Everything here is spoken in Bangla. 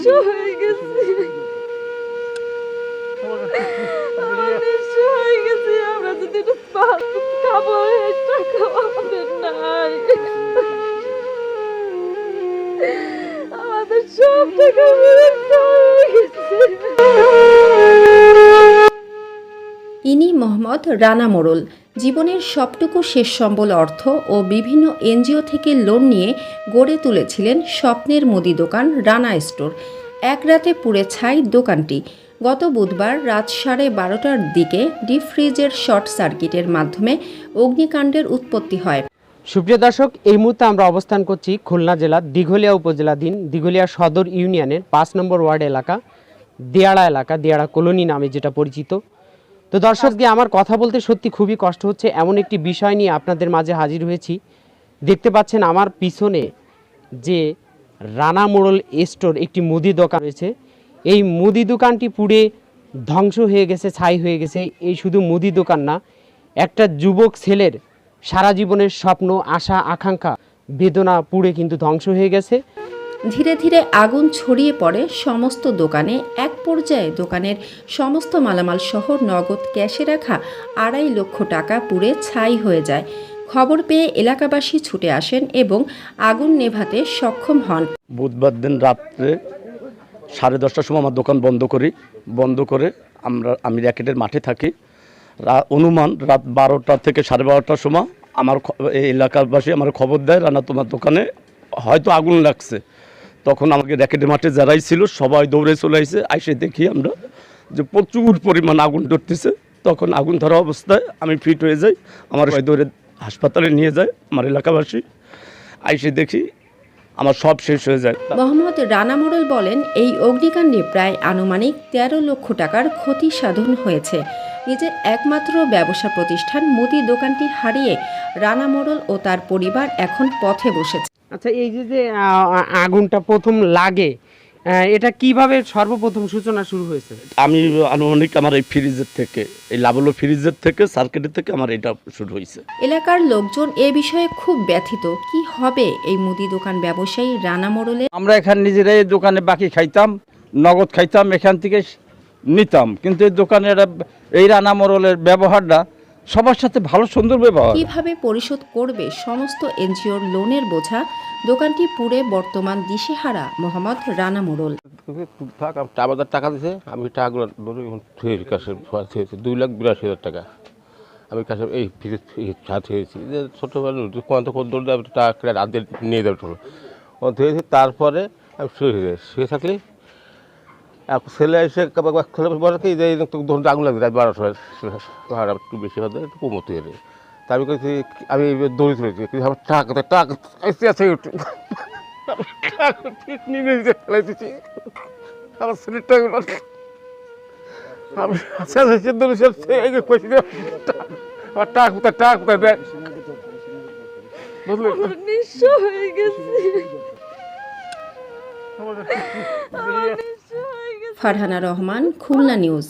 নিঃস্ব হয়ে গেছি। আমরা নিঃস্ব হয়ে গেছি। আমরা যদি একটু খাব এই টাকা আমাদের নাই। আমাদের সব টাকা হয়ে গেছে। ইনি মোহাম্মদ রানা মোড়ল। জীবনের সবটুকু শেষ সম্বল অর্থ ও বিভিন্ন এনজিও থেকে লোন নিয়ে গড়ে তুলেছিলেন স্বপ্নের মুদি দোকান রানা স্টোর। এক রাতে পুড়ে ছাই দোকানটি। গত বুধবার রাত সাড়ে বারোটার দিকে ডিপ ফ্রিজের শর্ট সার্কিটের মাধ্যমে অগ্নিকাণ্ডের উৎপত্তি হয়। সুপ্রিয় দর্শক, এই মুহূর্তে আমরা অবস্থান করছি খুলনা জেলার দিঘলিয়া উপজেলাধীন দিঘলিয়া সদর ইউনিয়নের পাঁচ নম্বর ওয়ার্ড এলাকা, দিয়াড়া এলাকা, দিয়াড়া কলোনি নামে যেটা পরিচিত। তো দর্শক দিয়ে আমার কথা বলতে সত্যি খুবই কষ্ট হচ্ছে। এমন একটি বিষয় নিয়ে আপনাদের মাঝে হাজির হয়েছি। দেখতে পাচ্ছেন আমার পিছনে যে রানা মোড়ল স্টোর একটি মুদি দোকান রয়েছে। এই মুদি দোকানটি পুড়ে ধ্বংস হয়ে গেছে, ছাই হয়ে গেছে। এই শুধু মুদি দোকান না, একটা যুবক ছেলের সারা জীবনের স্বপ্ন, আশা, আকাঙ্ক্ষা, বেদনা পুড়ে কিন্তু ধ্বংস হয়ে গেছে। ধীরে ধীরে আগুন ছড়িয়ে পড়ে সমস্ত দোকানে। এক পর্যায়ে দোকানের সমস্ত মালামাল সহ নগদ ক্যাশে রাখা আড়াই লক্ষ টাকা পুড়ে ছাই হয়ে যায়। খবর পেয়ে এলাকাবাসী ছুটে আসেন এবং আগুন নেভাতে সক্ষম হন। বুধবার দিন রাত্রে সাড়ে দশটার সময় আমার দোকান বন্ধ করি। বন্ধ করে আমরা, আমি র্যাকেটের মাঠে থাকি। অনুমান রাত বারোটা থেকে সাড়ে বারোটার সময় আমার এলাকাবাসী আমার খবর দেয়, রানা তোমার দোকানে হয়তো আগুন লাগছে। তখন আমাকে র্যাকেটের মাঠে যারাই ছিল, সবাই দৌড়ে চলে আসে আইসে দেখি আমরা যে প্রচুর পরিমাণ আগুন ধরতেছে। তখন আগুন ধরা অবস্থায় আমি ফিট হয়ে যাই, আমার দৌড়ে হাসপাতালে নিয়ে যায়, আমার এলাকাবাসী। আইসে দেখি আমার সব শেষ হয়ে যায়। মোহাম্মদ রানা মোড়ল বলেন, এই অগ্নিকাণ্ডে প্রায় আনুমানিক তেরো লক্ষ টাকার ক্ষতি সাধন হয়েছে। নিজের একমাত্র ব্যবসা প্রতিষ্ঠান মুদি দোকানটি হারিয়ে রানা মোড়ল ও তার পরিবার এখন পথে বসেছে। আচ্ছা এই যে যে আগুনটা প্রথম লাগে এটা কীভাবে সর্বপ্রথম সূচনা শুরু হয়েছে? আমি আনুমানিক আমার এই ফ্রিজের থেকে এই লাভলো ফ্রিজের থেকে সার্কিটের থেকে আমার এটা শুরু হয়েছে। এলাকার লোকজন এ বিষয়ে খুব ব্যথিত। কি হবে এই মুদি দোকান ব্যবসায়ী রানা মোড়লে? আমরা এখানে নিজেরাই দোকানে বাকি খাইতাম নগদ খাইতাম এখান থেকে নিতাম। কিন্তু এই দোকানের এই রানা মোড়লের ব্যবহারটা সবার সাথে ভালো সুন্দর ব্যবহার কীভাবে পরিশোধ করবে সমস্ত এনজিওর লোনের বোঝা? দোকানটি পুরে বর্তমান দিশেহারা মোহাম্মদ রানা মোড়ল। থাক আমি চার হাজার টাকা দিছে আমি টাকাগুলো থুয়েছি কাছে থুয়েছি দুই লাখ বিরাশি হাজার টাকা। আমি কাছে এই ফিরে ছাড় থুয়েছি যে ছোটোবেলা কোন তো দৌড় দেবে টাকা রাত দিয়ে নিয়ে যাবে ও থুয়েছি তারপরে আমি শুয়ে হয়ে শুয়ে থাকলে এক ছেলে এসে ছেলে বলে কি যে ধরুন আগুন লাগবে রাত বারোটা সময় একটু বেশি হবে একটু কমতে হবে তা আমি কইছি আমি দৌড়ে তুলেছি কিন্তু আমার টাকা টাকা আছে আছে ঠিক নিয়ে নিজে ফেলে দিচ্ছি আমার ছেলেটা আমি আচ্ছা দৌড়ে কইছি আমার টাকা কোথায় টাকা কোথায় দেয় বুঝলি নিঃস্ব হয়ে গেছি। আমরা ফারহানা রহমান খুলনা নিউজ।